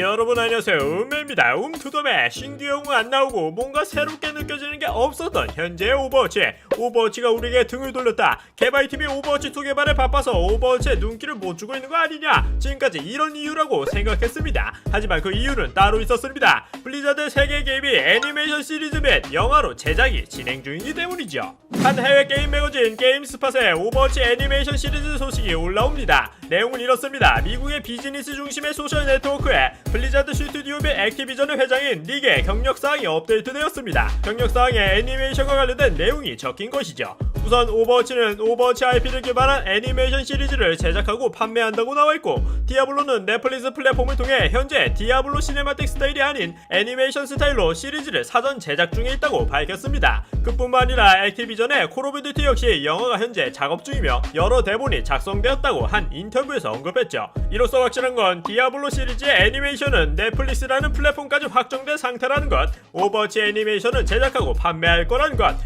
여러분 안녕하세요. 음매입니다. 음투더맨 신규 영웅 안 나오고 뭔가 새롭게 느껴지는 게 없었던 현재의 오버워치 오버워치가 우리에게 등을 돌렸다. 개발팀이 오버워치 2 개발에 바빠서 오버워치에 눈길을 못 주고 있는 거 아니냐. 지금까지 이런 이유라고 생각했습니다. 하지만 그 이유는 따로 있었습니다. 블리자드 세계 게임이 애니메이션 시리즈 및 영화로 제작이 진행 중이기 때문이죠. 한 해외 게임 매거진 게임스팟에 오버워치 애니메이션 시리즈 소식이 올라옵니다 내용은 이렇습니다 미국의 비즈니스 중심의 소셜 네트워크에 블리자드 스튜디오 및 액티비전의 회장인 릭의 경력 사항이 업데이트되었습니다. 경력 사항에 애니메이션과 관련된 내용이 적힌 것이죠. 우선 오버워치는 오버워치 IP를 개발한 애니메이션 시리즈를 제작하고 판매한다고 나와있고 디아블로는 넷플릭스 플랫폼을 통해 현재 디아블로 시네마틱 스타일이 아닌 애니메이션 스타일로 시리즈를 사전 제작 중에 있다고 밝혔습니다. 그뿐만 아니라 액티비전의 콜 오브 듀티 역시 영화가 현재 작업 중이며 여러 대본이 작성되었다고 한 인터뷰에서 언급했죠. 이로써 확실한 건 디아블로 시리즈의 애니메이션은 넷플릭스라는 플랫폼까지 확정된 상태라는 것, 오버워치 애니메이션은 제작하고 판매할 거라는 것,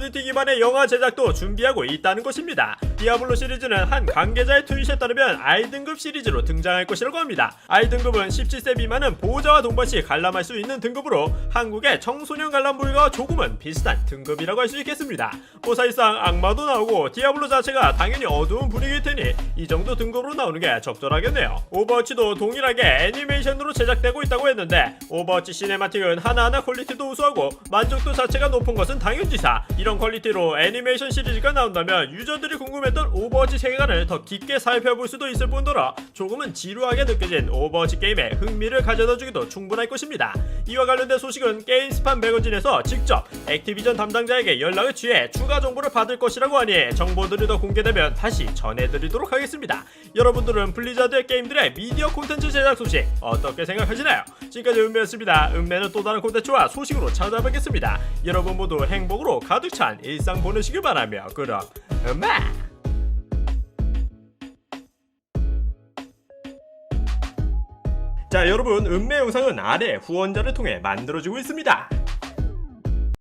듀티 기반의 영화 제작도 준비하고 있다는 것입니다. 디아블로 시리즈는 한 관계자의 트윗에 따르면 I등급 시리즈로 등장할 것이라고 합니다. I등급은 17세 미만은 보호자와 동반 시 관람할 수 있는 등급으로 한국의 청소년 관람 불가와 조금은 비슷한 등급이라고 할 수 있겠습니다. 뭐 사실상 악마도 나오고 디아블로 자체가 당연히 어두운 분위기일 테니 이 정도 등급으로 나오는 게 적절하겠네요. 오버워치도 동일하게 애니메이션으로 제작되고 있다고 했는데 오버워치 시네마틱은 하나하나 퀄리티도 우수하고 만족도 자체가 높은 것은 당연지사. 이런 퀄리티로 애니메이션 시리즈가 나온다면 유저들이 궁금 했던 오버워치 세계관을 더 깊게 살펴볼 수도 있을 뿐더러 조금은 지루하게 느껴진 오버워치 게임에 흥미를 가져다 주기도 충분할 것입니다. 이와 관련된 소식은 게임스판 매거진에서 직접 액티비전 담당자에게 연락을 취해 추가 정보를 받을 것이라고 하니 정보들이 더 공개되면 다시 전해드리도록 하겠습니다. 여러분들은 블리자드의 게임들의 미디어 콘텐츠 제작 소식 어떻게 생각하시나요? 지금까지 은매였습니다. 은매는 또 다른 콘텐츠와 소식으로 찾아뵙겠습니다. 여러분 모두 행복으로 가득 찬 일상 보내시길 바라며 그럼 은매! 자 여러분 은매 영상은 아래 후원자를 통해 만들어지고 있습니다